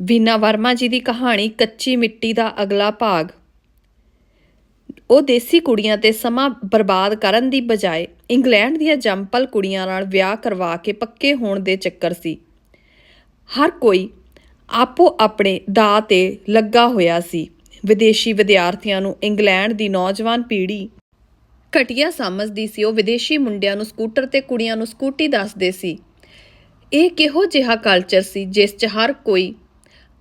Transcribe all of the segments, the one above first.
ਵੀਨਾ ਵਰਮਾ ਜੀ ਦੀ ਕਹਾਣੀ ਕੱਚੀ ਮਿੱਟੀ ਦਾ ਅਗਲਾ ਭਾਗ। ਉਹ ਦੇਸੀ ਕੁੜੀਆਂ ਤੇ ਸਮਾਂ ਬਰਬਾਦ ਕਰਨ ਦੀ ਬਜਾਏ ਇੰਗਲੈਂਡ ਦੀਆਂ ਜੰਪਲ ਕੁੜੀਆਂ ਨਾਲ ਵਿਆਹ ਕਰਵਾ ਕੇ ਪੱਕੇ ਹੋਣ ਦੇ ਚੱਕਰ ਸੀ। ਹਰ ਕੋਈ ਆਪੋ ਆਪਣੇ ਦਾ ਤੇ ਲੱਗਾ ਹੋਇਆ ਸੀ। ਵਿਦੇਸ਼ੀ ਵਿਦਿਆਰਥੀਆਂ ਨੂੰ ਇੰਗਲੈਂਡ ਦੀ ਨੌਜਵਾਨ ਪੀੜ੍ਹੀ ਘਟੀਆ ਸਮਝਦੀ ਸੀ। ਉਹ ਵਿਦੇਸ਼ੀ ਮੁੰਡਿਆਂ ਨੂੰ ਸਕੂਟਰ ਤੇ ਕੁੜੀਆਂ ਨੂੰ ਸਕੂਟੀ ਦੱਸਦੇ ਸੀ। ਇਹ ਕਿਹੋ ਜਿਹਾ ਕਲਚਰ ਸੀ ਜਿਸ 'ਚ ਹਰ ਕੋਈ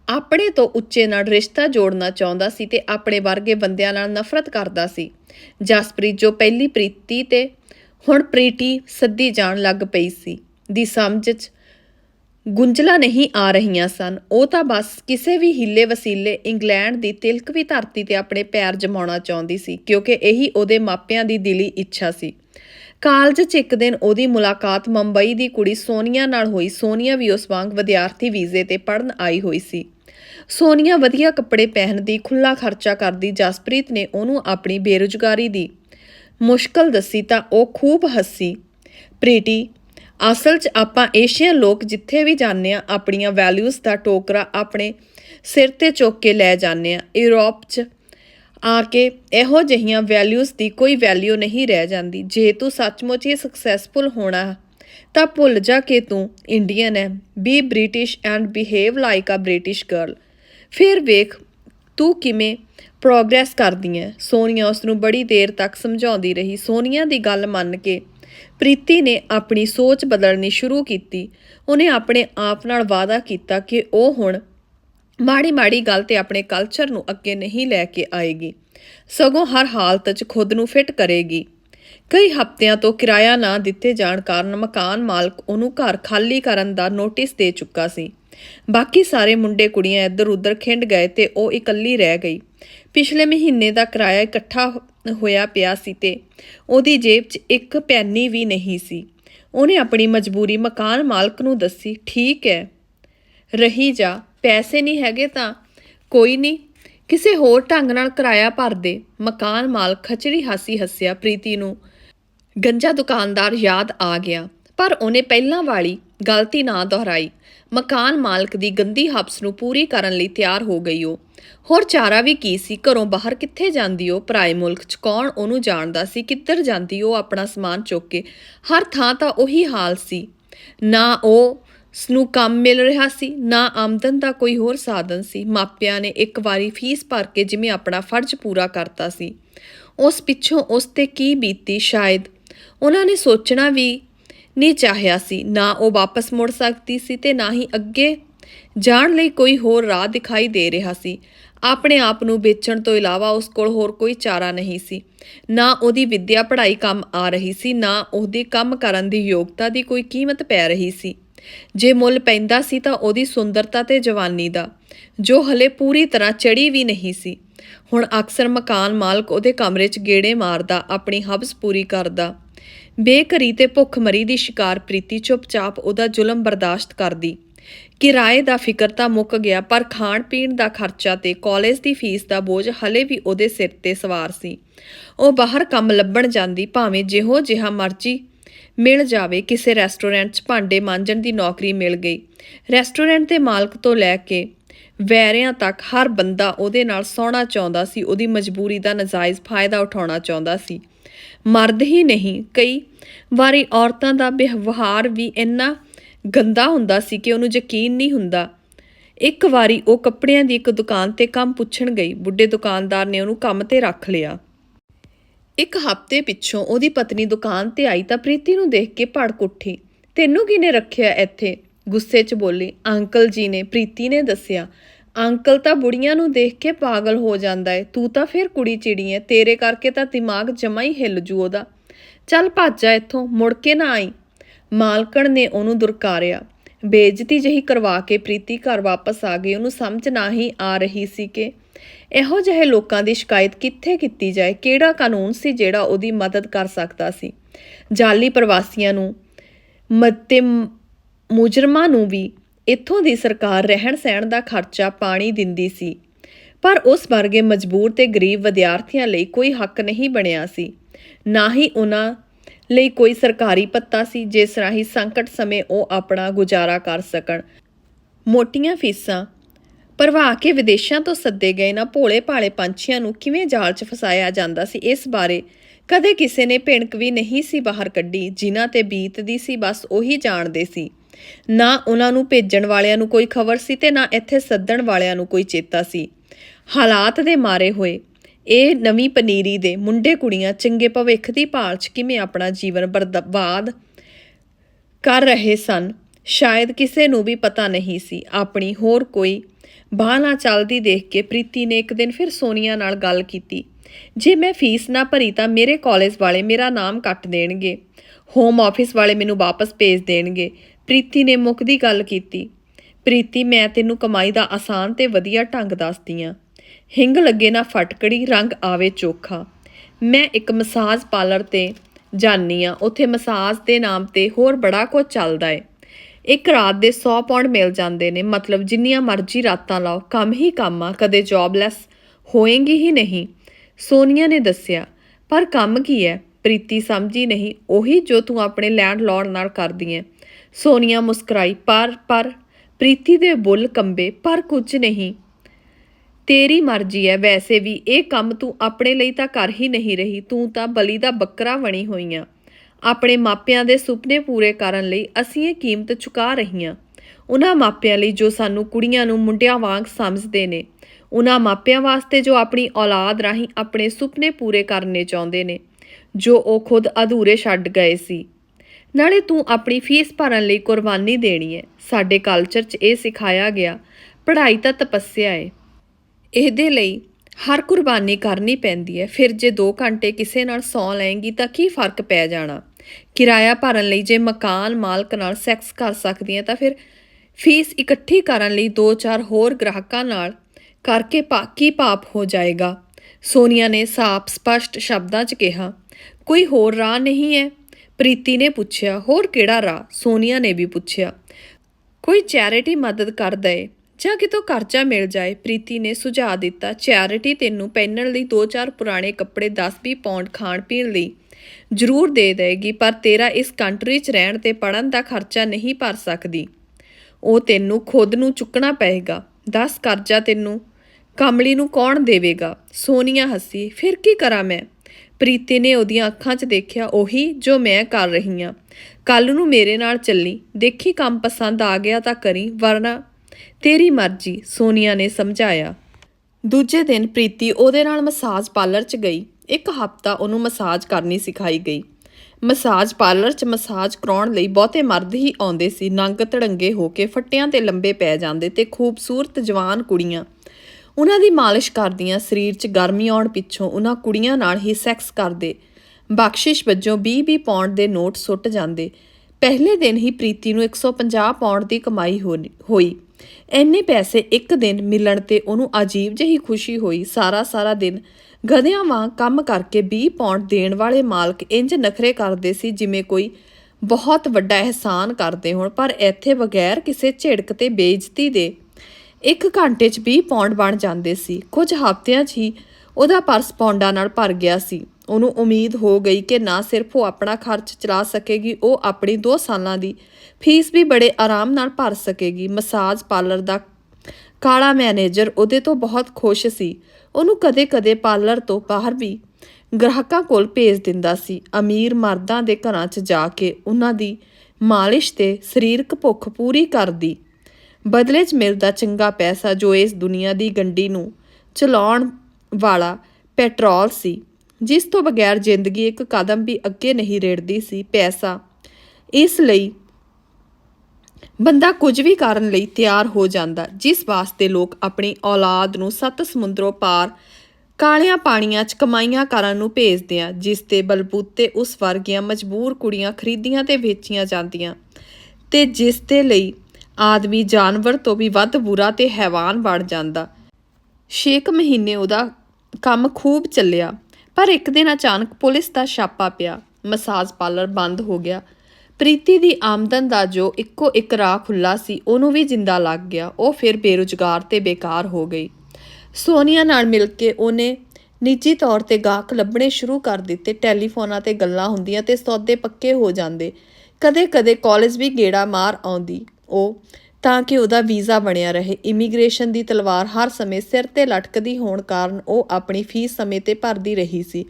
ਆਪਣੇ ਤੋਂ ਉੱਚੇ ਨਾਲ ਰਿਸ਼ਤਾ ਜੋੜਨਾ ਚਾਹੁੰਦਾ ਸੀ ਤੇ ਆਪਣੇ ਵਰਗੇ ਬੰਦਿਆਂ ਨਾਲ ਨਫ਼ਰਤ ਕਰਦਾ ਸੀ। ਜਸਪ੍ਰੀਤ, ਜੋ ਪਹਿਲੀ ਪ੍ਰੀਤੀ ਤੇ ਹੁਣ ਪ੍ਰੀਤੀ ਸੱਦੀ ਜਾਣ ਲੱਗ ਪਈ ਸੀ, ਦੀ ਸਮਝ 'ਚ ਗੁੰਝਲਾਂ ਨਹੀਂ ਆ ਰਹੀਆਂ ਸਨ। ਉਹ ਤਾਂ ਬਸ ਕਿਸੇ ਵੀ ਹੀਲੇ ਵਸੀਲੇ ਇੰਗਲੈਂਡ ਦੀ ਤਿਲਕਵੀ ਧਰਤੀ ਤੇ ਆਪਣੇ ਪੈਰ ਜਮਾਉਣਾ ਚਾਹੁੰਦੀ ਸੀ, ਕਿਉਂਕਿ ਇਹੀ ਉਹਦੇ ਮਾਪਿਆਂ ਦੀ ਦਿਲੀ ਇੱਛਾ ਸੀ। ਕਾਲਜ 'ਚ ਇੱਕ ਦਿਨ ਉਹਦੀ ਮੁਲਾਕਾਤ ਮੁੰਬਈ ਦੀ ਕੁੜੀ ਸੋਨੀਆ ਨਾਲ ਹੋਈ। ਸੋਨੀਆ ਵੀ ਉਸ ਵਾਂਗ ਵਿਦਿਆਰਥੀ ਵੀਜ਼ੇ ਤੇ ਪੜਨ ਆਈ ਹੋਈ ਸੀ। ਸੋਨੀਆ ਵਧੀਆ ਕੱਪੜੇ ਪਹਿਨਦੀ ਖੁੱਲਾ ਖਰਚਾ ਕਰਦੀ, ਜਸਪ੍ਰੀਤ ਨੇ ਉਹਨੂੰ ਆਪਣੀ ਬੇਰੁਜ਼ਗਾਰੀ ਦੀ ਮੁਸ਼ਕਲ ਦੱਸੀ ਤਾਂ ਉਹ ਖੂਬ ਹੱਸੀ। ਪ੍ਰੀਟੀ ਅਸਲ 'ਚ ਆਪਾਂ ਏਸ਼ੀਅਨ ਲੋਕ ਜਿੱਥੇ ਵੀ ਜਾਂਦੇ ਆ ਆਪਣੀਆਂ ਵੈਲਿਊਜ਼ ਦਾ ਟੋਕਰਾ ਆਪਣੇ ਸਿਰ ਤੇ ਚੁੱਕ ਕੇ ਲੈ ਜਾਂਦੇ ਆ ਯੂਰਪ 'ਚ ਆ ਕੇ ਇਹੋ ਜਿਹੀਆਂ ਵੈਲਿਊਜ਼ ਦੀ ਕੋਈ ਵੈਲਿਊ ਨਹੀਂ ਰਹਿ ਜਾਂਦੀ। ਜੇ ਤੂੰ ਸੱਚਮੁੱਚ ਹੀ ਸਕਸੈਸਫੁਲ ਹੋਣਾ, ਤਾਂ ਭੁੱਲ ਜਾ ਕਿ ਤੂੰ ਇੰਡੀਅਨ ਹੈ। Be British and behave like a British girl ਫਿਰ ਵੇਖ, ਤੂੰ ਕਿਵੇਂ ਪ੍ਰੋਗਰੈਸ ਕਰਦੀ ਹੈ ਸੋਨੀਆ ਉਸ ਨੂੰ ਬੜੀ ਦੇਰ ਤੱਕ ਸਮਝਾਉਂਦੀ ਰਹੀ। ਸੋਨੀਆ ਦੀ ਗੱਲ ਮੰਨ ਕੇ ਪ੍ਰੀਤੀ ਨੇ ਆਪਣੀ ਸੋਚ ਬਦਲਣੀ ਸ਼ੁਰੂ ਕੀਤੀ। ਉਹਨੇ ਆਪਣੇ ਆਪ ਨਾਲ ਵਾਅਦਾ ਕੀਤਾ ਕਿ ਉਹ ਹੁਣ ਮਾੜੀ ਮਾੜੀ ਗੱਲ ਤੇ ਆਪਣੇ ਕਲਚਰ ਨੂੰ ਅੱਗੇ ਨਹੀਂ ਲੈ ਕੇ ਆਏਗੀ। ਸਗੋਂ ਹਰ ਹਾਲਤ 'ਚ ਖੁਦ ਨੂੰ ਫਿੱਟ ਕਰੇਗੀ। ਕਈ ਹਫ਼ਤਿਆਂ ਤੋਂ ਕਿਰਾਇਆ ਨਾ ਦਿੱਤੇ ਜਾਣ ਕਾਰਨ ਮਕਾਨ ਮਾਲਕ ਉਹਨੂੰ ਘਰ ਖਾਲੀ ਕਰਨ ਦਾ ਨੋਟਿਸ ਦੇ ਚੁੱਕਾ ਸੀ। ਬਾਕੀ ਸਾਰੇ ਮੁੰਡੇ ਕੁੜੀਆਂ ਇੱਧਰ-ਉੱਧਰ ਖਿੰਡ ਗਏ ਤੇ ਉਹ ਇਕੱਲੀ ਰਹਿ ਗਈ। ਪਿਛਲੇ ਮਹੀਨੇ ਦਾ ਕਿਰਾਇਆ ਇਕੱਠਾ ਹੋਇਆ ਪਿਆ ਸੀ ਤੇ ਉਹਦੀ ਜੇਬ 'ਚ ਇੱਕ ਪੈਨੀ ਵੀ ਨਹੀਂ ਸੀ। ਉਹਨੇ ਆਪਣੀ ਮਜਬੂਰੀ ਮਕਾਨ ਮਾਲਕ ਨੂੰ ਦੱਸੀ, ਠੀਕ ਹੈ ਰਹੀ ਜਾ, ਪੈਸੇ ਨਹੀਂ ਹੈਗੇ ਤਾਂ ਕੋਈ ਨਹੀਂ, ਕਿਸੇ ਹੋਰ ਢੰਗ ਨਾਲ ਕਿਰਾਇਆ ਭਰ ਦੇ। ਮਕਾਨ ਮਾਲਕ ਖਚੜੀ ਹਾਸੀ ਹੱਸਿਆ ਪ੍ਰੀਤੀ ਨੂੰ ਗੰਜਾ ਦੁਕਾਨਦਾਰ ਯਾਦ ਆ ਗਿਆ, ਪਰ ਉਹਨੇ ਪਹਿਲਾਂ ਵਾਲੀ ਗਲਤੀ ਨਾ ਦੁਹਰਾਈ। ਮਕਾਨ ਮਾਲਕ ਦੀ ਗੰਦੀ ਹਬਸ ਨੂੰ ਪੂਰੀ ਕਰਨ ਲਈ ਤਿਆਰ ਹੋ ਗਈ ਉਹ। ਹੋਰ ਚਾਰਾ ਵੀ ਕੀ ਸੀ? ਘਰੋਂ ਬਾਹਰ ਕਿੱਥੇ ਜਾਂਦੀ ਉਹ? ਪਰਾਏ ਮੁਲਕ 'ਚ ਕੌਣ ਉਹਨੂੰ ਜਾਣਦਾ ਸੀ? ਕਿੱਧਰ ਜਾਂਦੀ ਉਹ ਆਪਣਾ ਸਮਾਨ ਚੁੱਕ ਕੇ? ਹਰ ਥਾਂ ਤਾਂ ਉਹੀ ਹਾਲ ਸੀ। ਨਾ ਉਹ ਨੂੰ ਕੰਮ ਮਿਲ ਰਿਹਾ ਸੀ, ਨਾ ਆਮਦਨ ਦਾ ਕੋਈ ਹੋਰ ਸਾਧਨ ਸੀ। ਮਾਪਿਆਂ ਨੇ ਇੱਕ ਵਾਰੀ ਫੀਸ ਭਰ ਕੇ ਜਿਵੇਂ ਆਪਣਾ ਫਰਜ਼ ਪੂਰਾ ਕਰਤਾ ਸੀ। ਉਸ ਪਿੱਛੋਂ ਉਸ ਤੇ ਕੀ ਬੀਤੀ? ਸ਼ਾਇਦ ਉਹਨਾਂ ਨੇ ਸੋਚਣਾ ਵੀ ਨਹੀਂ ਚਾਹਿਆ ਸੀ। ਨਾ ਉਹ ਵਾਪਸ ਮੁੜ ਸਕਦੀ ਸੀ ਤੇ ਨਾ ਹੀ ਅੱਗੇ ਜਾਣ ਲਈ ਕੋਈ ਹੋਰ ਰਾਹ ਦਿਖਾਈ ਦੇ ਰਿਹਾ ਸੀ। ਆਪਣੇ ਆਪ ਨੂੰ ਵੇਚਣ ਤੋਂ ਇਲਾਵਾ ਉਸ ਕੋਲ ਹੋਰ ਕੋਈ ਚਾਰਾ ਨਹੀਂ ਸੀ। ਨਾ ਉਹਦੀ ਵਿੱਦਿਆ ਪੜ੍ਹਾਈ ਕੰਮ ਆ ਰਹੀ ਸੀ, ਨਾ ਉਹਦੀ ਕੰਮ ਕਰਨ ਦੀ ਯੋਗਤਾ ਦੀ ਕੋਈ ਕੀਮਤ ਪੈ ਰਹੀ ਸੀ। ਜੇ ਮੁੱਲ ਪੈਂਦਾ ਸੀ ਤਾਂ ਉਹਦੀ ਸੁੰਦਰਤਾ ਤੇ ਜਵਾਨੀ ਦਾ, ਜੋ ਹਲੇ ਪੂਰੀ ਤਰ੍ਹਾਂ ਚੜੀ ਵੀ ਨਹੀਂ ਸੀ। ਹੁਣ ਅਕਸਰ ਮਕਾਨ ਮਾਲਕ ਉਹਦੇ ਕਮਰੇ 'ਚ ਗੇੜੇ ਮਾਰਦਾ, ਆਪਣੀ ਹਬਸ ਪੂਰੀ ਕਰਦਾ। ਬੇਕਰੀ ਤੇ ਭੁੱਖਮਰੀ ਦੀ ਸ਼ਿਕਾਰ ਪ੍ਰੀਤੀ ਚੁੱਪਚਾਪ ਉਹਦਾ ਜ਼ੁਲਮ ਬਰਦਾਸ਼ਤ ਕਰਦੀ। ਕਿਰਾਏ ਦਾ ਫਿਕਰ ਤਾਂ ਮੁੱਕ ਗਿਆ, ਪਰ ਖਾਣ ਪੀਣ ਦਾ ਖਰਚਾ ਤੇ ਕਾਲਜ ਦੀ ਫੀਸ ਦਾ ਬੋਝ ਹਲੇ ਵੀ ਉਹਦੇ ਸਿਰ ਤੇ ਸਵਾਰ ਸੀ। ਉਹ ਬਾਹਰ ਕੰਮ ਲੱਭਣ ਜਾਂਦੀ, ਭਾਵੇਂ ਜਿਹੋ ਜਿਹਾ ਮਰਜ਼ੀ ਮਿਲ ਜਾਵੇ, ਕਿਸੇ ਰੈਸਟੋਰੈਂਟ 'ਚ ਭਾਂਡੇ ਮਾਂਜਣ ਦੀ ਨੌਕਰੀ ਮਿਲ ਗਈ। ਰੈਸਟੋਰੈਂਟ ਦੇ ਮਾਲਕ ਤੋਂ ਲੈ ਕੇ ਵੈਰਿਆਂ ਤੱਕ ਹਰ ਬੰਦਾ ਉਹਦੇ ਨਾਲ ਸੌਣਾ ਚਾਹੁੰਦਾ ਸੀ, ਉਹਦੀ ਮਜਬੂਰੀ ਦਾ ਨਜਾਇਜ਼ ਫਾਇਦਾ ਉਠਾਉਣਾ ਚਾਹੁੰਦਾ ਸੀ। ਮਰਦ ਹੀ ਨਹੀਂ, ਕਈ ਵਾਰੀ ਔਰਤਾਂ ਦਾ ਵਿਵਹਾਰ ਵੀ ਇੰਨਾ ਗੰਦਾ ਹੁੰਦਾ ਸੀ ਕਿ ਉਹਨੂੰ ਯਕੀਨ ਨਹੀਂ ਹੁੰਦਾ। ਇੱਕ ਵਾਰੀ ਉਹ ਕੱਪੜਿਆਂ ਦੀ ਇੱਕ ਦੁਕਾਨ ਤੇ ਕੰਮ ਪੁੱਛਣ ਗਈ, ਬੁੱਢੇ ਦੁਕਾਨਦਾਰ ਨੇ ਉਹਨੂੰ ਕੰਮ ਤੇ ਰੱਖ ਲਿਆ। ਇੱਕ ਹਫ਼ਤੇ ਪਿੱਛੋਂ ਉਹਦੀ ਪਤਨੀ ਦੁਕਾਨ ਤੇ ਆਈ ਤਾਂ ਪ੍ਰੀਤੀ ਨੂੰ ਦੇਖ ਕੇ ਭੜਕ ਉੱਠੀ। ਤੈਨੂੰ ਕਿਹਨੇ ਰੱਖਿਆ ਇੱਥੇ? ਗੁੱਸੇ 'ਚ ਬੋਲੀ, ਅੰਕਲ ਜੀ ਨੇ, ਪ੍ਰੀਤੀ ਨੇ ਦੱਸਿਆ, ਅੰਕਲ ਤਾਂ ਬੁੜੀਆਂ ਨੂੰ ਦੇਖ ਕੇ ਪਾਗਲ ਹੋ ਜਾਂਦਾ ਏ, ਤੂੰ ਤਾਂ ਫਿਰ ਕੁੜੀ ਚਿੜੀ ਏ, ਤੇਰੇ ਕਰਕੇ ਤਾਂ ਦਿਮਾਗ ਜਮਾ ਹੀ ਹਿੱਲ ਜੂ ਉਹਦਾ। ਚੱਲ ਭੱਜ ਜਾ ਇੱਥੋਂ, ਮੁੜ ਕੇ ਨਾ ਆਈ। ਮਾਲਕਣ ਨੇ ਉਹਨੂੰ ਦੁਰਕਾਰਿਆ। ਬੇਇੱਜ਼ਤੀ ਜਹੀ ਕਰਵਾ ਕੇ ਪ੍ਰੀਤੀ ਘਰ ਵਾਪਸ ਆ ਗਈ, ਉਹਨੂੰ ਸਮਝ ਨਾ ਹੀ ਆ ਰਹੀ ਸੀ ਕਿ ਇਹੋ ਜਿਹੇ ਲੋਕਾਂ ਦੀ ਸ਼ਿਕਾਇਤ ਕਿੱਥੇ ਕੀਤੀ ਜਾਏ, ਕਿਹੜਾ ਕਾਨੂੰਨ ਸੀ ਜਿਹੜਾ ਉਹਦੀ ਮਦਦ ਕਰ ਸਕਦਾ ਸੀ? ਜਾਲੀ ਪ੍ਰਵਾਸੀਆਂ ਨੂੰ ਮਤੇ ਮੁਜਰਮਾਂ ਨੂੰ ਵੀ ਇੱਥੋਂ ਦੀ ਸਰਕਾਰ ਰਹਿਣ ਸਹਿਣ ਦਾ ਖਰਚਾ ਪਾਣੀ ਦਿੰਦੀ ਸੀ। ਪਰ ਉਸ ਵਰਗੇ ਮਜਬੂਰ ਤੇ ਗਰੀਬ ਵਿਦਿਆਰਥੀਆਂ ਲਈ ਕੋਈ ਹੱਕ ਨਹੀਂ ਬਣਿਆ ਸੀ। ਨਾ ਹੀ ਉਹਨਾਂ ਲਈ ਕੋਈ ਸਰਕਾਰੀ ਪੱਤਾ ਸੀ, ਜਿਸ ਰਾਹੀਂ ਸੰਕਟ ਸਮੇਂ ਉਹ ਆਪਣਾ ਗੁਜ਼ਾਰਾ ਕਰ ਸਕਣ। ਮੋਟੀਆਂ ਫੀਸਾਂ ਭਰਵਾ ਕੇ ਵਿਦੇਸ਼ਾਂ ਤੋਂ ਸੱਦੇ ਗਏ ਨਾ ਭੋਲੇ ਭਾਲੇ ਪੰਛੀਆਂ ਨੂੰ ਕਿਵੇਂ ਜਾਲ 'ਚ ਫਸਾਇਆ ਜਾਂਦਾ ਸੀ, ਇਸ ਬਾਰੇ ਕਦੇ ਕਿਸੇ ਨੇ ਭਿਣਕ ਵੀ ਨਹੀਂ ਸੀ ਬਾਹਰ ਕੱਢੀ, ਜਿਨ੍ਹਾਂ ਤੇ ਬੀਤਦੀ ਸੀ, ਬਸ ਉਹੀ ਜਾਣਦੇ ਸੀ। ਨਾ ਉਹਨਾਂ ਨੂੰ ਭੇਜਣ ਵਾਲਿਆਂ ਨੂੰ ਕੋਈ ਖਬਰ ਸੀ ਤੇ ਨਾ ਇੱਥੇ ਸੱਦਣ ਵਾਲਿਆਂ ਨੂੰ ਕੋਈ ਚੇਤਾ ਸੀ। ਹਾਲਾਤ ਦੇ ਮਾਰੇ ਹੋਏ। ਇਹ ਨਵੀਂ ਪਨੀਰੀ ਦੇ ਮੁੰਡੇ ਕੁੜੀਆਂ ਚੰਗੇ ਭਵਿੱਖ ਦੀ ਭਾਲ 'ਚ ਕਿਵੇਂ ਆਪਣਾ ਜੀਵਨ ਬਰਬਾਦ ਕਰ ਰਹੇ ਸਨ, ਸ਼ਾਇਦ ਕਿਸੇ ਨੂੰ ਵੀ ਪਤਾ ਨਹੀਂ ਸੀ। ਆਪਣੀ ਹੋਰ ਕੋਈ ਬਾਹ ਨਾ ਚੱਲਦੀ ਦੇਖ ਕੇ ਪ੍ਰੀਤੀ ਨੇ ਇੱਕ ਦਿਨ ਫਿਰ ਸੋਨੀਆ ਨਾਲ ਗੱਲ ਕੀਤੀ। ਜੇ ਮੈਂ ਫੀਸ ਨਾ ਭਰੀ ਤਾਂ ਮੇਰੇ ਕਾਲਜ ਵਾਲੇ ਮੇਰਾ ਨਾਮ ਕੱਟ ਦੇਣਗੇ। ਹੋਮ ਆਫਿਸ ਵਾਲੇ ਮੈਨੂੰ ਵਾਪਸ ਭੇਜ ਦੇਣਗੇ। ਪ੍ਰੀਤੀ ਨੇ ਮੁੱਖ ਦੀ ਗੱਲ ਕੀਤੀ। ਪ੍ਰੀਤੀ, ਮੈਂ ਤੈਨੂੰ ਕਮਾਈ ਦਾ ਆਸਾਨ ਤੇ ਵਧੀਆ ਢੰਗ ਦੱਸਦੀ ਆਂ। ਹਿੰਗ ਲੱਗੇ ਨਾ ਫਟਕੜੀ, ਰੰਗ ਆਵੇ ਚੋਖਾ। ਮੈਂ ਇੱਕ ਮਸਾਜ ਪਾਰਲਰ ਤੇ ਜਾਨੀ ਆ। ਉੱਥੇ ਮਸਾਜ ਦੇ ਨਾਮ ਤੇ ਹੋਰ ਬੜਾ ਕੁਝ ਚੱਲਦਾ ਏ। ਇੱਕ ਰਾਤ ਦੇ 100 ਪਾਉਂਡ ਮਿਲ ਜਾਂਦੇ ਨੇ। ਮਤਲਬ ਜਿੰਨੀਆਂ ਮਰਜ਼ੀ ਰਾਤਾਂ ਲਾਓ। ਕੰਮ ਹੀ ਕੰਮ ਆ। ਕਦੇ ਜੌਬਲੈਸ ਹੋਏਗੀ ਹੀ ਨਹੀਂ। ਸੋਨੀਆ ਨੇ ਦੱਸਿਆ। ਪਰ ਕੰਮ ਕੀ ਹੈ ਪ੍ਰੀਤੀ ਸਮਝੀ ਨਹੀਂ। ਉਹੀ ਜੋ ਤੂੰ ਆਪਣੇ ਲੈਂਡਲੌਰਡ ਨਾਲ ਕਰਦੀ ਹੈ ਸੋਨੀਆ ਮੁਸਕਰਾਈ, ਪਰ ਪਰ, ਪ੍ਰੀਤੀ ਦੇ ਬੁੱਲ ਕੰਬੇ, ਪਰ ਕੁਝ ਨਹੀਂ। ਤੇਰੀ ਮਰਜ਼ੀ ਹੈ ਵੈਸੇ ਵੀ ਇਹ ਕੰਮ ਤੂੰ ਆਪਣੇ ਲਈ ਤਾਂ ਕਰ ਹੀ ਨਹੀਂ ਰਹੀ, ਤੂੰ ਤਾਂ ਬਲੀ ਦਾ ਬੱਕਰਾ ਬਣੀ ਹੋਈ ਆਂ ਆਪਣੇ ਮਾਪਿਆਂ ਦੇ ਸੁਪਨੇ ਪੂਰੇ ਕਰਨ ਲਈ ਅਸੀਂ ਇਹ ਕੀਮਤ ਚੁਕਾ ਰਹੀਆਂ। ਉਹਨਾਂ ਮਾਪਿਆਂ ਲਈ ਜੋ ਸਾਨੂੰ ਕੁੜੀਆਂ ਨੂੰ ਮੁੰਡਿਆਂ ਵਾਂਗ ਸਮਝਦੇ ਨੇ। ਉਹਨਾਂ ਮਾਪਿਆਂ ਵਾਸਤੇ ਜੋ ਆਪਣੀ ਔਲਾਦ ਰਾਹੀਂ ਆਪਣੇ ਸੁਪਨੇ ਪੂਰੇ ਕਰਨੇ ਚਾਹੁੰਦੇ ਨੇ। ਜੋ ਉਹ ਖੁਦ ਅਧੂਰੇ ਛੱਡ ਗਏ ਸੀ। ਨਾਲੇ ਤੂੰ ਆਪਣੀ ਫੀਸ ਭਰਨ ਲਈ ਕੁਰਬਾਨੀ ਦੇਣੀ ਹੈ। ਸਾਡੇ ਕਲਚਰ 'ਚ ਇਹ ਸਿਖਾਇਆ ਗਿਆ, ਪੜ੍ਹਾਈ ਤਾਂ ਤਪੱਸਿਆ ਹੈ ਇਹਦੇ ਲਈ ਹਰ ਕੁਰਬਾਨੀ ਕਰਨੀ ਪੈਂਦੀ ਹੈ। ਫਿਰ ਜੇ 2 ਘੰਟੇ ਕਿਸੇ ਨਾਲ ਸੌ ਲਏਂਗੀ ਤਾਂ ਕੀ ਫ਼ਰਕ ਪੈ ਜਾਣਾ? ਕਿਰਾਇਆ ਭਰਨ ਲਈ ਜੇ ਮਕਾਨ ਮਾਲਕ ਨਾਲ ਸੈਕਸ ਕਰ ਸਕਦੀ ਹੈ ਤਾਂ ਫਿਰ ਫੀਸ ਇਕੱਠੀ ਕਰਨ ਲਈ 2-4 ਹੋਰ ਗ੍ਰਾਹਕਾਂ ਨਾਲ ਕਰਕੇ ਪਾ, ਕੀ ਪਾਪ ਹੋ ਜਾਏਗਾ? ਸੋਨੀਆ ਨੇ ਸਾਫ਼ ਸਪਸ਼ਟ ਸ਼ਬਦਾਂ 'ਚ ਕਿਹਾ, ਕੋਈ ਹੋਰ ਰਾਹ ਨਹੀਂ ਹੈ। ਪ੍ਰੀਤੀ ਨੇ ਪੁੱਛਿਆ, ਹੋਰ ਕਿਹੜਾ ਰਾਹ? ਸੋਨੀਆ ਨੇ ਵੀ ਪੁੱਛਿਆ, ਕੋਈ ਚੈਰਿਟੀ ਮਦਦ ਕਰ ਦਏ ਜਾਂ ਕਿਤੋਂ ਕਰਜ਼ਾ ਮਿਲ ਜਾਏ? ਪ੍ਰੀਤੀ ਨੇ ਸੁਝਾਅ ਦਿੱਤਾ, ਚੈਰਿਟੀ ਤੈਨੂੰ ਪਹਿਨਣ ਲਈ 2-4 ਪੁਰਾਣੇ ਕੱਪੜੇ 10-20 ਪੌਂਡ ਖਾਣ ਪੀਣ ਲਈ ਜ਼ਰੂਰ ਦੇ ਦੇਗੀ ਪਰ ਤੇਰਾ ਇਸ ਕੰਟਰੀ 'ਚ ਰਹਿਣ ਤੇ ਪੜਨ ਦਾ ਖਰਚਾ ਨਹੀਂ ਭਰ ਸਕਦੀ। ਉਹ ਤੈਨੂੰ ਖੁਦ ਨੂੰ ਚੁੱਕਣਾ ਪਏਗਾ। 10 ਕਰਜ਼ਾ ਤੈਨੂੰ ਕਮਲੀ ਨੂੰ ਕੌਣ ਦੇਵੇਗਾ? ਸੋਨੀਆ ਹੱਸੀ, ਫਿਰ ਕੀ ਕਰਾਂ ਮੈਂ? ਪ੍ਰੀਤੀ ਨੇ ਉਹਦੀਆਂ ਅੱਖਾਂ 'ਚ ਦੇਖਿਆ ਉਹੀ ਜੋ ਮੈਂ ਕਰ ਰਹੀ ਹਾਂ ਕੱਲ ਨੂੰ ਮੇਰੇ ਨਾਲ ਚੱਲੀ। ਦੇਖੀ ਕੰਮ ਪਸੰਦ ਆ ਗਿਆ ਤਾਂ ਕਰੀ, ਵਰਨਾ ਤੇਰੀ ਮਰਜ਼ੀ, ਸੋਨੀਆ ਨੇ ਸਮਝਾਇਆ। ਦੂਜੇ ਦਿਨ ਪ੍ਰੀਤੀ ਉਹਦੇ ਨਾਲ ਮਸਾਜ ਪਾਰਲਰ 'ਚ ਗਈ। ਇੱਕ ਹਫ਼ਤਾ ਉਹਨੂੰ ਮਸਾਜ ਕਰਨੀ ਸਿਖਾਈ ਗਈ। ਮਸਾਜ ਪਾਰਲਰ 'ਚ ਮਸਾਜ ਕਰਾਉਣ ਲਈ ਬਹੁਤੇ ਮਰਦ ਹੀ ਆਉਂਦੇ ਸੀ। ਨੰਗ ਧੜੰਗੇ ਹੋ ਕੇ ਫੱਟਿਆਂ ਤੇ ਲੰਬੇ ਪੈ ਜਾਂਦੇ ਤੇ ਖੂਬਸੂਰਤ ਜਵਾਨ ਕੁੜੀਆਂ। ਉਹਨਾਂ ਦੀ ਮਾਲਿਸ਼ ਕਰਦੀਆਂ ਸਰੀਰ 'ਚ ਗਰਮੀ ਆਉਣ ਪਿੱਛੋਂ ਉਹਨਾਂ ਕੁੜੀਆਂ ਨਾਲ ਹੀ ਸੈਕਸ ਕਰਦੇ। ਬਖਸ਼ਿਸ਼ ਵਜੋਂ 20-20 ਪੌਂਡ ਦੇ ਨੋਟ ਸੁੱਟ ਜਾਂਦੇ। ਪਹਿਲੇ ਦਿਨ ਹੀ ਪ੍ਰੀਤੀ ਨੂੰ 150 ਪੌਂਡ ਦੀ ਕਮਾਈ ਹੋਣੀ- ਹੋਈ। ਇੰਨੇ ਪੈਸੇ ਇੱਕ ਦਿਨ ਮਿਲਣ ਤੇ ਉਹਨੂੰ ਅਜੀਬ ਜਿਹੀ ਖੁਸ਼ੀ ਹੋਈ। ਸਾਰਾ ਸਾਰਾ ਦਿਨ ਗਧਿਆਂ ਵਾਂਗ ਕੰਮ ਕਰਕੇ 20 ਪੌਂਡ ਦੇਣ ਵਾਲੇ ਮਾਲਕ ਇੰਜ ਨਖਰੇ ਕਰਦੇ ਸੀ ਜਿਵੇਂ ਕੋਈ ਬਹੁਤ ਵੱਡਾ ਅਹਿਸਾਨ ਕਰਦੇ ਹੋਣ, ਪਰ ਇੱਥੇ ਬਗੈਰ ਕਿਸੇ ਝਿੜਕ ਤੇ ਬੇਇੱਜ਼ਤੀ ਦੇ ਇੱਕ ਘੰਟੇ 'ਚ 20 ਪੌਂਡ ਬਣ ਜਾਂਦੇ ਸੀ। ਕੁਝ ਹਫ਼ਤਿਆਂ 'ਚ ਹੀ ਉਹਦਾ ਪਰਸ ਪੌਂਡਾਂ ਨਾਲ ਭਰ ਗਿਆ ਸੀ। ਉਹਨੂੰ ਉਮੀਦ ਹੋ ਗਈ ਕਿ ਨਾ ਸਿਰਫ ਉਹ ਆਪਣਾ ਖਰਚ ਚਲਾ ਸਕੇਗੀ, ਉਹ ਆਪਣੀ 2 ਸਾਲਾਂ ਦੀ ਫੀਸ ਵੀ ਬੜੇ ਆਰਾਮ ਨਾਲ ਭਰ ਸਕੇਗੀ। ਮਸਾਜ ਪਾਰਲਰ ਦਾ ਕਾਲਾ ਮੈਨੇਜਰ ਉਹਦੇ ਤੋਂ ਬਹੁਤ ਖੁਸ਼ ਸੀ। ਉਹਨੂੰ ਕਦੇ-ਕਦੇ ਪਾਰਲਰ ਤੋਂ ਬਾਹਰ ਵੀ ਗ੍ਰਾਹਕਾਂ ਕੋਲ ਭੇਜ ਦਿੰਦਾ ਸੀ। ਅਮੀਰ ਮਰਦਾਂ ਦੇ ਘਰਾਂ 'ਚ ਜਾ ਕੇ ਉਹਨਾਂ ਦੀ ਮਾਲਿਸ਼ ਤੇ ਸਰੀਰਕ ਭੁੱਖ ਪੂਰੀ ਕਰਦੀ। ਬਦਲੇ 'ਚ ਮਿਲਦਾ ਚੰਗਾ ਪੈਸਾ ਜੋ ਇਸ ਦੁਨੀਆ ਦੀ ਗੰਡੀ ਨੂੰ ਚਲਾਉਣ ਵਾਲਾ ਪੈਟਰੋਲ ਸੀ, ਜਿਸ ਤੋਂ ਬਗੈਰ ਜ਼ਿੰਦਗੀ ਇੱਕ ਕਦਮ ਵੀ ਅੱਗੇ ਨਹੀਂ ਰੇੜਦੀ ਸੀ ਪੈਸਾ। ਇਸ ਲਈ ਬੰਦਾ ਕੁਝ ਵੀ ਕਰਨ ਲਈ ਤਿਆਰ ਹੋ ਜਾਂਦਾ, ਜਿਸ ਵਾਸਤੇ ਲੋਕ ਆਪਣੀ ਔਲਾਦ ਨੂੰ ਸੱਤ ਸਮੁੰਦਰੋਂ ਪਾਰ ਕਾਲਿਆਂ ਪਾਣੀਆਂ 'ਚ ਕਮਾਈਆਂ ਕਰਨ ਨੂੰ ਭੇਜਦੇ ਆ, ਜਿਸ ਤੇ ਬਲਬੂਤੇ ਉਸ ਵਰਗੀਆਂ ਮਜਬੂਰ ਕੁੜੀਆਂ ਖਰੀਦੀਆਂ ਤੇ ਵੇਚੀਆਂ ਜਾਂਦੀਆਂ ਤੇ ਜਿਸ ਦੇ ਲਈ ਆਦਮੀ ਜਾਨਵਰ ਤੋਂ ਵੀ ਵੱਧ ਬੁਰਾ ਤੇ ਹੈਵਾਨ ਬਣ ਜਾਂਦਾ। 6 ਮਹੀਨੇ ਉਹਦਾ ਕੰਮ ਖੂਬ ਚੱਲਿਆ, ਪਰ ਇੱਕ ਦਿਨ ਅਚਾਨਕ ਪੁਲਿਸ ਦਾ ਛਾਪਾ ਪਿਆ। ਮਸਾਜ ਪਾਰਲਰ ਬੰਦ ਹੋ ਗਿਆ। ਪ੍ਰੀਤੀ ਦੀ ਆਮਦਨ ਦਾ ਜੋ ਇੱਕੋ ਇੱਕ ਰਾਹ ਖੁੱਲਾ ਸੀ, ਉਹਨੂੰ ਵੀ ਜਿੰਦਾ ਲੱਗ ਗਿਆ। ਉਹ ਫਿਰ ਬੇਰੁਜ਼ਗਾਰ ਤੇ ਬੇਕਾਰ ਹੋ ਗਈ। ਸੋਨੀਆ ਨਾਲ ਮਿਲ ਕੇ ਉਹਨੇ ਨਿੱਜੀ ਤੌਰ ਤੇ ਗਾਹਕ ਲੱਭਣੇ ਸ਼ੁਰੂ ਕਰ ਦਿੱਤੇ। ਟੈਲੀਫੋਨਾਂ ਤੇ ਗੱਲਾਂ ਹੁੰਦੀਆਂ ਤੇ ਸੌਦੇ ਪੱਕੇ ਹੋ ਜਾਂਦੇ। ਕਦੇ-ਕਦੇ ਕਾਲਜ ਵੀ ਗੇੜਾ ਮਾਰ ਆਉਂਦੀ। ਉਹ, ਤਾਂ ਕਿ ਉਹਦਾ ਵੀਜ਼ਾ ਬਣਿਆ ਰਹੇ। ਇਮੀਗ੍ਰੇਸ਼ਨ ਦੀ ਤਲਵਾਰ ਹਰ ਸਮੇਂ ਸਿਰ ਤੇ ਲਟਕਦੀ ਹੋਣ ਕਾਰਨ ਉਹ ਆਪਣੀ ਫੀਸ ਸਮੇਂ ਤੇ ਭਰਦੀ ਰਹੀ ਸੀ।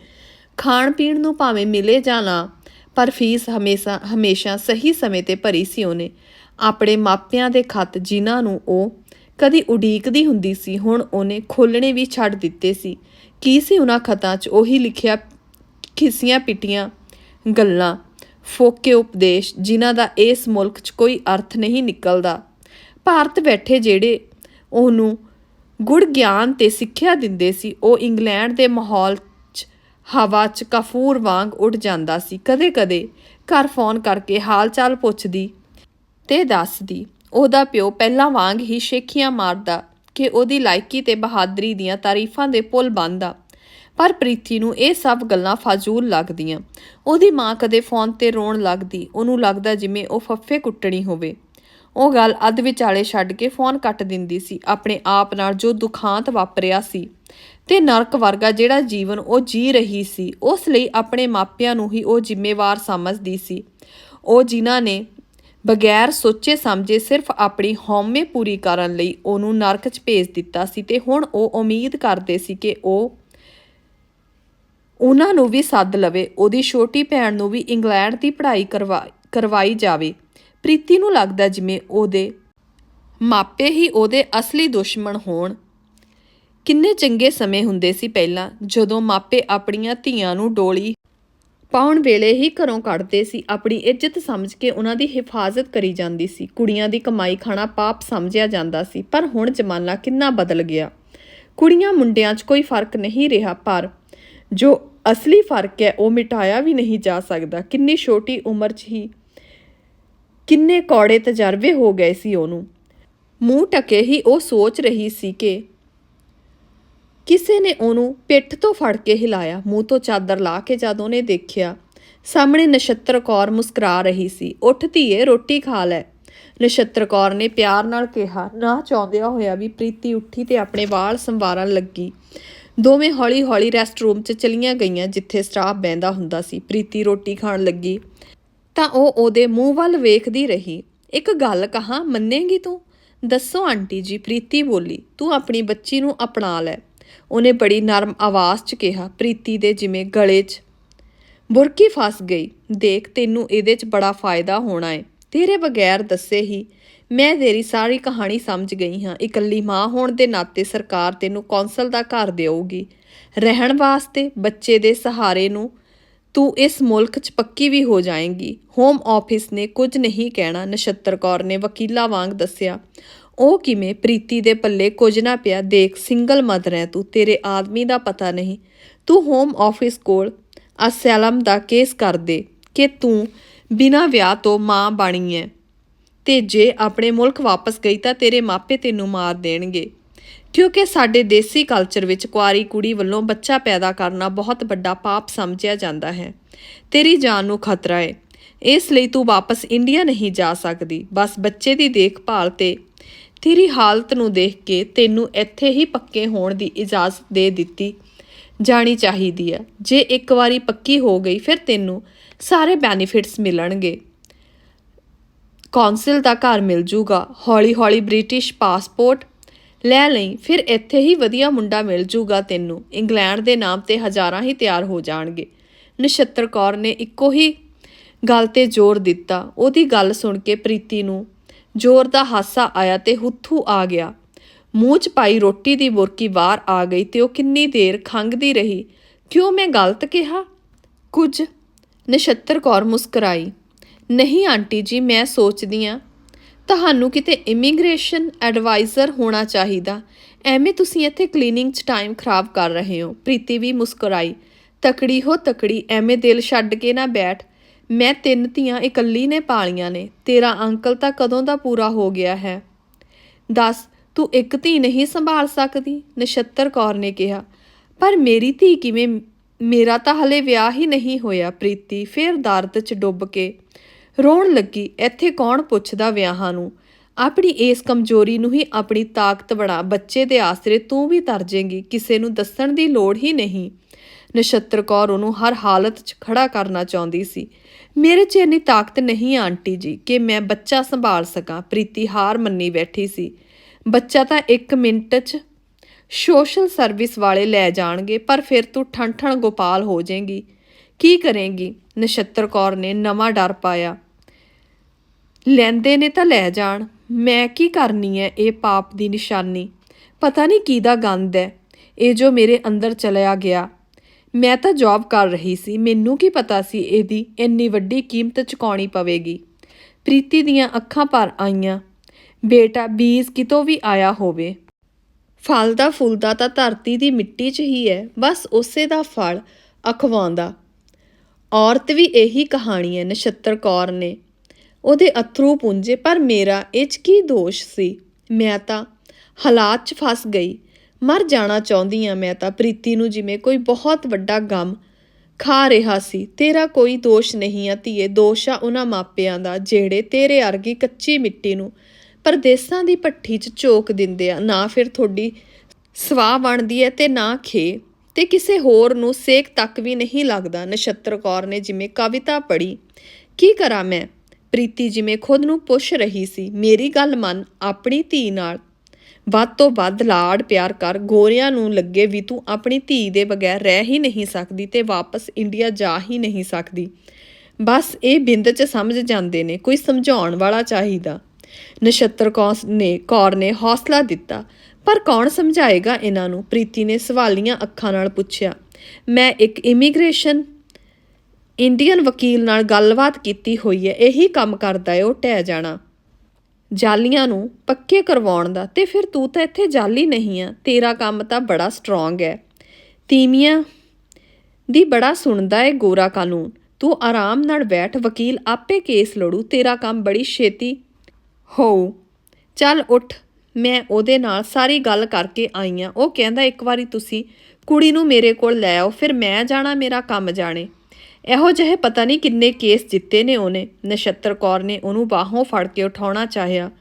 ਖਾਣ ਪੀਣ ਨੂੰ ਭਾਵੇਂ ਮਿਲੇ ਜਾਂ ਨਾ, ਪਰ ਫੀਸ ਹਮੇਸ਼ਾ ਹਮੇਸ਼ਾ ਸਹੀ ਸਮੇਂ ਤੇ ਭਰੀ ਸੀ ਉਹਨੇ। ਆਪਣੇ ਮਾਪਿਆਂ ਦੇ ਖਤ ਜਿਨ੍ਹਾਂ ਨੂੰ ਉਹ ਕਦੀ ਉਡੀਕਦੀ ਹੁੰਦੀ ਸੀ, ਹੁਣ ਉਹਨੇ ਖੋਲਣੇ ਵੀ ਛੱਡ ਦਿੱਤੇ ਸੀ। ਕੀ ਸੀ ਉਹਨਾਂ ਖਤਾਂ 'ਚ ਉਹੀ ਲਿਖਿਆ, ਖਿਸੀਆਂ ਪਿਟੀਆਂ ਗੱਲਾਂ। ਫੋਕੇ ਉਪਦੇਸ਼ ਜਿਨ੍ਹਾਂ ਦਾ ਇਸ ਮੁਲਕ 'ਚ ਕੋਈ ਅਰਥ ਨਹੀਂ ਨਿਕਲਦਾ। ਭਾਰਤ ਬੈਠੇ ਜਿਹੜੇ ਉਹਨੂੰ ਗੁੜ ਗਿਆਨ ਤੇ ਸਿੱਖਿਆ ਦਿੰਦੇ ਸੀ, ਉਹ ਇੰਗਲੈਂਡ ਦੇ ਮਾਹੌਲ 'ਚ ਹਵਾ 'ਚ ਕਫੂਰ ਵਾਂਗ ਉੱਡ ਜਾਂਦਾ ਸੀ। ਕਦੇ-ਕਦੇ ਘਰ ਫੋਨ ਕਰਕੇ ਹਾਲ ਚਾਲ ਪੁੱਛਦੀ ਤੇ ਦੱਸਦੀ, ਉਹਦਾ ਪਿਓ ਪਹਿਲਾਂ ਵਾਂਗ ਹੀ ਸ਼ੇਖੀਆਂ ਮਾਰਦਾ ਕਿ ਉਹਦੀ ਲਾਇਕੀ ਤੇ ਬਹਾਦਰੀ ਦੀਆਂ ਤਾਰੀਫਾਂ ਦੇ ਪੁੱਲ ਬੰਦਾ ਪਰ ਪ੍ਰੀਤੀ ਨੂੰ ਇਹ ਸਭ ਗੱਲਾਂ ਫਾਜ਼ੂਲ ਲੱਗਦੀਆਂ। ਉਹਦੀ ਮਾਂ ਕਦੇ ਫੋਨ ਤੇ ਰੋਣ ਲੱਗਦੀ, ਉਹਨੂੰ ਲੱਗਦਾ ਜਿਵੇਂ ਉਹ ਫੱਫੇ ਕੁੱਟਣੀ ਹੋਵੇ। ਉਹ ਗੱਲ ਅੱਧ ਵਿਚਾਲੇ ਛੱਡ ਕੇ ਫੋਨ ਕੱਟ ਦਿੰਦੀ ਸੀ, ਆਪਣੇ ਆਪ ਨਾਲ ਜੋ ਦੁਖਾਂਤ ਵਾਪਰਿਆ ਸੀ। ਤੇ ਨਰਕ ਵਰਗਾ ਜਿਹੜਾ ਜੀਵਨ ਉਹ ਜੀ ਰਹੀ ਸੀ, ਉਸ ਲਈ ਆਪਣੇ ਮਾਪਿਆਂ ਨੂੰ ਹੀ ਉਹ ਜ਼ਿੰਮੇਵਾਰ ਸਮਝਦੀ ਸੀ। ਉਹ ਜਿਨ੍ਹਾਂ ਨੇ ਬਗੈਰ ਸੋਚੇ ਸਮਝੇ ਸਿਰਫ ਆਪਣੀ ਹਉਮੈ ਪੂਰੀ ਕਰਨ ਲਈ ਉਹਨੂੰ ਨਰਕ 'ਚ ਭੇਜ ਦਿੱਤਾ ਸੀ ਤੇ ਹੁਣ ਉਹ ਉਮੀਦ ਕਰਦੇ ਸੀ ਕਿ ਉਹ ਉਹਨਾਂ ਨੂੰ ਵੀ ਸੱਦ ਲਵੇ, ਉਹਦੀ ਛੋਟੀ ਭੈਣ ਨੂੰ ਵੀ ਇੰਗਲੈਂਡ ਦੀ ਪੜ੍ਹਾਈ ਕਰਵਾ, ਕਰਵਾਈ ਜਾਵੇ। ਪ੍ਰੀਤੀ ਨੂੰ ਲੱਗਦਾ ਜਿਵੇਂ ਉਹਦੇ ਮਾਪੇ ਹੀ ਉਹਦੇ ਅਸਲੀ ਦੁਸ਼ਮਣ ਹੋਣ। ਕਿੰਨੇ ਚੰਗੇ ਸਮੇਂ ਹੁੰਦੇ ਸੀ ਪਹਿਲਾਂ, ਜਦੋਂ ਮਾਪੇ ਆਪਣੀਆਂ ਧੀਆਂ ਨੂੰ ਡੋਲੀ ਪਾਉਣ ਵੇਲੇ ਹੀ ਘਰੋਂ ਕੱਢਦੇ ਸੀ। ਆਪਣੀ ਇੱਜ਼ਤ ਸਮਝ ਕੇ ਉਹਨਾਂ ਦੀ ਹਿਫਾਜ਼ਤ ਕਰੀ ਜਾਂਦੀ ਸੀ। ਕੁੜੀਆਂ ਦੀ ਕਮਾਈ ਖਾਣਾ ਪਾਪ ਸਮਝਿਆ ਜਾਂਦਾ ਸੀ, ਪਰ ਹੁਣ ਜ਼ਮਾਨਾ ਕਿੰਨਾ ਬਦਲ ਗਿਆ। ਕੁੜੀਆਂ ਮੁੰਡਿਆਂ 'ਚ ਕੋਈ ਫ਼ਰਕ ਨਹੀਂ ਰਿਹਾ, ਪਰ ਜੋ ਅਸਲੀ ਫ਼ਰਕ ਹੈ, ਉਹ ਮਿਟਾਇਆ ਵੀ ਨਹੀਂ ਜਾ ਸਕਦਾ। ਕਿੰਨੀ ਛੋਟੀ ਉਮਰ 'ਚ ਹੀ ਕਿੰਨੇ ਕੌੜੇ ਤਜਰਬੇ ਹੋ ਗਏ ਸੀ ਉਹਨੂੰ। ਮੂੰਹ ਟਕੇ ਹੀ ਉਹ ਸੋਚ ਰਹੀ ਸੀ ਕਿ ਕਿਸੇ ਨੇ ਉਹਨੂੰ ਪਿੱਠ ਤੋਂ ਫੜ ਕੇ ਹਿਲਾਇਆ। ਮੂੰਹ ਤੋਂ ਚਾਦਰ ਲਾ ਕੇ ਜਦ ਉਹਨੇ ਦੇਖਿਆ, ਸਾਹਮਣੇ ਨਛੱਤਰ ਕੌਰ ਮੁਸਕਰਾ ਰਹੀ ਸੀ। ਉੱਠ ਧੀਏ, ਰੋਟੀ ਖਾ ਲੈ। ਨਛੱਤਰ ਕੌਰ ਨੇ ਪਿਆਰ ਨਾਲ ਕਿਹਾ। ਨਾ ਚਾਹੁੰਦਿਆਂ ਹੋਇਆ ਵੀ ਪ੍ਰੀਤੀ ਉੱਠੀ ਤੇ ਆਪਣੇ ਵਾਲ ਸੰਵਾਰਨ ਲੱਗੀ। ਦੋਵੇਂ ਹੌਲੀ-ਹੌਲੀ ਰੈਸਟ ਰੂਮ 'ਚ ਚਲੀਆਂ ਗਈਆਂ ਜਿੱਥੇ ਸਟਾਫ ਬੈੰਦਾ ਹੁੰਦਾ ਸੀ। ਪ੍ਰੀਤੀ ਰੋਟੀ ਖਾਣ ਲੱਗੀ। ਤਾਂ ਉਹ ਉਹਦੇ ਮੂੰਹ ਵੱਲ ਵੇਖਦੀ ਰਹੀ। ਇੱਕ ਗੱਲ ਕਹਾ, ਮੰਨੇਗੀ ਤੂੰ? ਦੱਸੋ ਆਂਟੀ ਜੀ, ਪ੍ਰੀਤੀ ਬੋਲੀ, ਤੂੰ ਆਪਣੀ ਬੱਚੀ ਨੂੰ ਅਪਣਾ ਲੈ। ਉਹਨੇ ਬੜੀ ਨਰਮ ਆਵਾਜ਼ 'ਚ ਕਿਹਾ, ਪ੍ਰੀਤੀ ਦੇ ਜਿਵੇਂ ਗਲੇ 'ਚ। ਬੁਰਕੀ ਫਸ ਗਈ। ਦੇਖ, ਤੈਨੂੰ ਇਹਦੇ 'ਚ ਬੜਾ ਫਾਇਦਾ ਹੋਣਾ ਏ। ਤੇਰੇ ਬਗੈਰ ਦੱਸੇ ਹੀ ਮੈਂ ਤੇਰੀ ਸਾਰੀ ਕਹਾਣੀ ਸਮਝ ਗਈ ਹਾਂ। ਇਕੱਲੀ ਮਾਂ ਹੋਣ ਦੇ ਨਾਤੇ ਸਰਕਾਰ ਤੈਨੂੰ ਕੌਂਸਲ ਦਾ ਘਰ ਦੇਊਗੀ। ਰਹਿਣ ਵਾਸਤੇ ਬੱਚੇ ਦੇ ਸਹਾਰੇ ਨੂੰ ਤੂੰ ਇਸ ਮੁਲਕ 'ਚ ਪੱਕੀ ਵੀ ਹੋ ਜਾਏਂਗੀ। ਹੋਮ ਆਫਿਸ ਨੇ ਕੁਝ ਨਹੀਂ ਕਹਿਣਾ, ਨਛੱਤਰ ਕੌਰ ਨੇ ਵਕੀਲਾ ਵਾਂਗ ਦੱਸਿਆ। ਉਹ ਕਿਵੇਂ ਪ੍ਰੀਤੀ ਦੇ ਪੱਲੇ ਕੁਝ ਨਾ ਪਿਆ, ਦੇਖ ਸਿੰਗਲ ਮਦਰ ਹੈ ਤੂੰ, ਤੇਰੇ ਆਦਮੀ ਦਾ ਪਤਾ ਨਹੀਂ। ਤੂੰ ਹੋਮ ਆਫਿਸ ਕੋਲ ਅਸੈਲਮ ਦਾ ਕੇਸ ਕਰ ਦੇ ਕਿ ਤੂੰ ਬਿਨਾਂ ਵਿਆਹ ਤੋਂ ਮਾਂ ਬਣੀ ਹੈ ਤੇ ਜੇ ਆਪਣੇ ਮੁਲਕ ਵਾਪਸ ਗਈ ਤਾਂ ਤੇਰੇ ਮਾਪੇ ਤੈਨੂੰ ਮਾਰ ਦੇਣਗੇ। ਕਿਉਂਕਿ ਸਾਡੇ ਦੇਸੀ ਕਲਚਰ ਵਿੱਚ ਕੁਆਰੀ ਕੁੜੀ ਵੱਲੋਂ ਬੱਚਾ ਪੈਦਾ ਕਰਨਾ ਬਹੁਤ ਵੱਡਾ ਪਾਪ ਸਮਝਿਆ ਜਾਂਦਾ ਹੈ। ਤੇਰੀ ਜਾਨ ਨੂੰ ਖਤਰਾ ਹੈ ਇਸ ਲਈ ਤੂੰ ਵਾਪਸ ਇੰਡੀਆ ਨਹੀਂ ਜਾ ਸਕਦੀ। ਬਸ ਬੱਚੇ ਦੀ ਦੇਖਭਾਲ ਤੇ ਤੇਰੀ ਹਾਲਤ ਨੂੰ ਦੇਖ ਕੇ ਤੈਨੂੰ ਇੱਥੇ ਹੀ ਪੱਕੇ ਹੋਣ ਦੀ ਇਜਾਜ਼ਤ ਦੇ ਦਿੱਤੀ ਜਾਣੀ ਚਾਹੀਦੀ ਹੈ। ਜੇ ਇੱਕ ਵਾਰੀ ਪੱਕੀ ਹੋ ਗਈ, ਫਿਰ ਤੈਨੂੰ ਸਾਰੇ ਬੈਨੀਫਿਟਸ ਮਿਲਣਗੇ। ਕੌਂਸਲ ਦਾ ਘਰ ਮਿਲ ਜੂਗਾ। ਹੌਲੀ-ਹੌਲੀ ਬ੍ਰਿਟਿਸ਼ ਪਾਸਪੋਰਟ ਲੈ ਲਈ, ਫਿਰ ਇੱਥੇ ਹੀ ਵਧੀਆ ਮੁੰਡਾ ਮਿਲ ਜੂਗਾ ਤੈਨੂੰ। ਇੰਗਲੈਂਡ ਦੇ ਨਾਮ ਤੇ ਹਜ਼ਾਰਾਂ ਹੀ ਤਿਆਰ ਹੋ ਜਾਣਗੇ। ਨਛੱਤਰ ਕੌਰ ਨੇ ਇੱਕੋ ਹੀ ਗੱਲ ਤੇ ਜ਼ੋਰ ਦਿੱਤਾ। ਉਹਦੀ ਗੱਲ ਸੁਣ ਕੇ ਪ੍ਰੀਤੀ ਨੂੰ ਜ਼ੋਰ ਦਾ ਹਾਸਾ ਆਇਆ ਤੇ ਹੁੱਥੂ ਆ ਗਿਆ। ਮੂੰਹ 'ਚ ਪਾਈ ਰੋਟੀ ਦੀ ਬੁਰਕੀ ਬਾਹਰ ਆ ਗਈ ਤੇ ਉਹ ਕਿੰਨੀ ਦੇਰ ਖੰਗਦੀ ਰਹੀ। ਕਿਉਂ ਮੈਂ ਗਲਤ ਕਿਹਾ? ਕੁਝ, ਨਛੱਤਰ ਕੌਰ ਮੁਸਕਰਾਈ। ਨਹੀਂ ਆਂਟੀ ਜੀ, ਮੈਂ ਸੋਚਦੀ ਆ। ਤੁਹਾਨੂੰ ਕਿਤੇ ਇਮੀਗ੍ਰੇਸ਼ਨ ਐਡਵਾਈਜ਼ਰ ਹੋਣਾ ਚਾਹੀਦਾ। ਐਵੇਂ ਤੁਸੀਂ ਇੱਥੇ ਕਲੀਨਿੰਗ 'ਚ ਟਾਈਮ ਖਰਾਬ ਕਰ ਰਹੇ ਹੋ। ਪ੍ਰੀਤੀ ਵੀ ਮੁਸਕਰਾਈ। ਤਕੜੀ ਹੋ ਤਕੜੀ, ਐਵੇਂ ਦਿਲ ਛੱਡ ਕੇ ਨਾ ਬੈਠ। ਮੈਂ ਤਿੰਨ ਧੀਆਂ ਇਕੱਲੀ ਨੇ ਪਾਲੀਆਂ ਨੇ। ਤੇਰਾ ਅੰਕਲ ਤਾਂ ਕਦੋਂ ਦਾ ਪੂਰਾ ਹੋ ਗਿਆ ਹੈ? ਦੱਸ, ਤੂੰ ਇੱਕ ਧੀ ਨਹੀਂ ਸੰਭਾਲ ਸਕਦੀ? ਨਛੱਤਰ ਕੌਰ ਨੇ ਕਿਹਾ। ਪਰ ਮੇਰੀ ਧੀ ਕਿਵੇਂ? ਮੇਰਾ ਤਾਂ ਹਲੇ ਵਿਆਹ ਹੀ ਨਹੀਂ ਹੋਇਆ, ਪ੍ਰੀਤੀ। ਫੇਰ ਦਰਦ 'ਚ ਡੁੱਬ ਕੇ। ਰੋਣ ਲੱਗੀ, ਇੱਥੇ ਕੌਣ ਪੁੱਛਦਾ ਵਿਆਹਾਂ ਨੂੰ? ਆਪਣੀ ਇਸ ਕਮਜ਼ੋਰੀ ਨੂੰ ਹੀ ਆਪਣੀ ਤਾਕਤ ਬਣਾ, ਬੱਚੇ ਦੇ ਆਸਰੇ ਤੂੰ ਵੀ ਤਰ ਜਾਏਂਗੀ ਕਿਸੇ ਨੂੰ ਦੱਸਣ ਦੀ ਲੋੜ ਹੀ ਨਹੀਂ। ਨਛੱਤਰ ਕੌਰ ਉਹਨੂੰ ਹਰ ਹਾਲਤ 'ਚ ਖੜਾ ਕਰਨਾ ਚਾਹੁੰਦੀ ਸੀ। ਮੇਰੇ 'ਚ ਇੰਨੀ ਤਾਕਤ ਨਹੀਂ ਆਂਟੀ ਜੀ, ਕਿ ਮੈਂ ਬੱਚਾ ਸੰਭਾਲ ਸਕਾਂ। ਪ੍ਰੀਤੀ ਹਾਰ ਮੰਨੀ ਬੈਠੀ ਸੀ। ਬੱਚਾ ਤਾਂ 1 ਮਿੰਟ 'ਚ ਸੋਸ਼ਲ ਸਰਵਿਸ ਵਾਲੇ ਲੈ ਜਾਣਗੇ, ਪਰ ਫਿਰ ਤੂੰ ਠਣ-ਠਣ ਗੋਪਾਲ ਹੋ ਜਾਏਂਗੀ ਕੀ ਕਰੇਂਗੀ? ਨਛੱਤਰ ਕੌਰ ਨੇ ਨਵਾਂ ਡਰ ਪਾਇਆ। ਲੈਂਦੇ ਨੇ ਤਾਂ ਲੈ ਜਾਣ। ਮੈਂ ਕੀ ਕਰਨੀ ਹੈ ਇਹ ਪਾਪ ਦੀ ਨਿਸ਼ਾਨੀ? ਪਤਾ ਨਹੀਂ ਕਿਹਦਾ ਗੰਦ ਹੈ ਇਹ ਜੋ ਮੇਰੇ ਅੰਦਰ ਚਲਿਆ ਗਿਆ। ਮੈਂ ਤਾਂ ਜੌਬ ਕਰ ਰਹੀ ਸੀ। ਮੈਨੂੰ ਕੀ ਪਤਾ ਸੀ ਇਹਦੀ ਇੰਨੀ ਵੱਡੀ ਕੀਮਤ ਚੁਕਾਉਣੀ ਪਵੇਗੀ। ਪ੍ਰੀਤੀ ਦੀਆਂ ਅੱਖਾਂ ਭਰ ਆਈਆਂ। ਬੇਟਾ, ਬੀਜ ਕਿਤੋਂ ਵੀ ਆਇਆ ਹੋਵੇ। ਫਲਦਾ ਫੁੱਲਦਾ ਤਾਂ ਧਰਤੀ ਦੀ ਮਿੱਟੀ 'ਚ ਹੀ ਹੈ ਬਸ ਉਸੇ ਦਾ ਫਲ, ਅਖਵਾਉਂਦਾ। ਔਰਤ ਵੀ ਇਹੀ ਕਹਾਣੀ ਹੈ ਨਛੱਤਰ ਕੌਰ ਨੇ। ਉਹਦੇ ਅਥਰੂ ਪੁੰਜੇ, ਪਰ ਮੇਰਾ ਇਹ 'ਚ ਕੀ ਦੋਸ਼ ਸੀ? ਮੈਂ ਤਾਂ ਹਾਲਾਤ 'ਚ ਫਸ ਗਈ। ਮਰ ਜਾਣਾ ਚਾਹੁੰਦੀ ਆ ਮੈਂ ਤਾਂ। ਪ੍ਰੀਤੀ ਨੂੰ ਜਿਵੇਂ ਕੋਈ ਬਹੁਤ ਵੱਡਾ ਗਮ ਖਾ ਰਿਹਾ ਸੀ। ਤੇਰਾ ਕੋਈ ਦੋਸ਼ ਨਹੀਂ ਆ ਧੀਏ। ਦੋਸ਼ ਆ ਉਹਨਾਂ ਮਾਪਿਆਂ ਦਾ, ਜਿਹੜੇ ਤੇਰੇ ਅਰਗੀ ਕੱਚੀ ਮਿੱਟੀ ਨੂੰ ਪਰਦੇਸਾਂ ਦੀ ਭੱਠੀ 'ਚ ਝੋਕ ਦਿੰਦੇ ਆ। ਨਾ ਫਿਰ ਤੁਹਾਡੀ ਸਵਾਹ ਬਣਦੀ ਹੈ ਤੇ ਨਾ ਖੇ। ਤੇ ਕਿਸੇ ਹੋਰ ਨੂੰ ਸੇਕ ਤੱਕ ਵੀ ਨਹੀਂ ਲੱਗਦਾ। ਨਛੱਤਰ ਕੌਰ ਨੇ ਜਿਵੇਂ ਕਵਿਤਾ ਪੜ੍ਹੀ, ਕੀ ਕਰਾਂ ਮੈਂ? ਪ੍ਰੀਤੀ ਜਿਵੇਂ ਖੁਦ ਨੂੰ ਪੁੱਛ ਰਹੀ ਸੀ, ਮੇਰੀ ਗੱਲ ਮੰਨ ਆਪਣੀ ਧੀ ਨਾਲ। ਵੱਧ ਤੋਂ ਵੱਧ ਲਾੜ ਪਿਆਰ ਕਰ, ਗੋਰਿਆਂ ਨੂੰ ਲੱਗੇ ਵੀ ਤੂੰ ਆਪਣੀ ਧੀ ਦੇ ਬਗੈਰ ਰਹਿ ਹੀ ਨਹੀਂ ਸਕਦੀ ਤੇ ਵਾਪਸ ਇੰਡੀਆ ਜਾ ਹੀ ਨਹੀਂ ਸਕਦੀ। ਬਸ ਇਹ ਬਿੰਦ 'ਚ ਸਮਝ ਜਾਂਦੇ ਨੇ, ਕੋਈ ਸਮਝਾਉਣ ਵਾਲਾ ਚਾਹੀਦਾ। ਨਛੱਤਰ ਕੌਰ ਨੇ ਕੌਰ ਨੇ ਹੌਸਲਾ ਦਿੱਤਾ। ਪਰ ਕੌਣ ਸਮਝਾਏਗਾ ਇਹਨਾਂ ਨੂੰ? ਪ੍ਰੀਤੀ ਨੇ ਸਵਾਲੀਆਂ ਅੱਖਾਂ ਨਾਲ ਪੁੱਛਿਆ। ਮੈਂ ਇੱਕ ਇਮੀਗ੍ਰੇਸ਼ਨ ਇੰਡੀਅਨ ਵਕੀਲ ਨਾਲ ਗੱਲਬਾਤ ਕੀਤੀ ਹੋਈ ਹੈ, ਇਹੀ ਕੰਮ ਕਰਦਾ ਏ ਉਹ, ਟਹਿ ਜਾਣਾ। ਜਾਲੀਆਂ ਨੂੰ ਪੱਕੇ ਕਰਵਾਉਣ ਦਾ, ਤੇ ਫਿਰ ਤੂੰ ਤਾਂ ਇੱਥੇ ਜਾਲੀ ਨਹੀਂ ਆ, ਤੇਰਾ ਕੰਮ ਤਾਂ ਬੜਾ ਸਟਰੋਂਗ ਹੈ। ਤੀਮੀਆਂ ਦੀ ਬੜਾ ਸੁਣਦਾ ਏ ਗੋਰਾ ਕਾਨੂੰਨ, ਤੂੰ ਆਰਾਮ ਨਾਲ ਬੈਠ, ਵਕੀਲ ਆਪੇ ਕੇਸ ਲੜੂ, ਤੇਰਾ ਕੰਮ ਬੜੀ ਛੇਤੀ ਹੋਊ। ਚੱਲ ਉੱਠ, ਮੈਂ ਉਹਦੇ ਨਾਲ ਸਾਰੀ ਗੱਲ ਕਰਕੇ ਆਈ ਆ। ਉਹ ਕਹਿੰਦਾ, ਇੱਕ ਵਾਰੀ ਤੁਸੀਂ ਕੁੜੀ ਨੂੰ ਮੇਰੇ ਕੋਲ ਲੈ ਆਓ, ਫਿਰ ਮੈਂ ਜਾਣਾ, ਮੇਰਾ ਕੰਮ ਜਾਣੇ। ਇਹੋ ਜਿਹੇ ਪਤਾ ਨਹੀਂ ਕਿੰਨੇ ਕੇਸ ਜਿੱਤੇ ਨੇ ਉਹਨੇ, ਨਛੱਤਰ ਕੌਰ ਨੇ ਉਹਨੂੰ ਬਾਹੋਂ ਫੜ ਕੇ ਉਠਾਉਣਾ ਚਾਹਿਆ।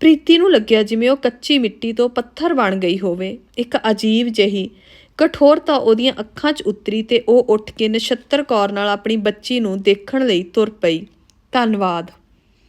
ਪ੍ਰੀਤੀ ਨੂੰ ਲੱਗਿਆ ਜਿਵੇਂ ਉਹ ਕੱਚੀ ਮਿੱਟੀ ਤੋਂ ਪੱਥਰ ਬਣ ਗਈ ਹੋਵੇ। ਇੱਕ ਅਜੀਬ ਜਿਹੀ ਕਠੋਰਤਾ ਉਹਦੀਆਂ ਅੱਖਾਂ 'ਚ ਉਤਰੀ ਤੇ ਉਹ ਉੱਠ ਕੇ ਨਛੱਤਰ ਕੌਰ ਨਾਲ ਆਪਣੀ ਬੱਚੀ ਨੂੰ ਦੇਖਣ ਲਈ ਤੁਰ ਪਈ। ਧੰਨਵਾਦ।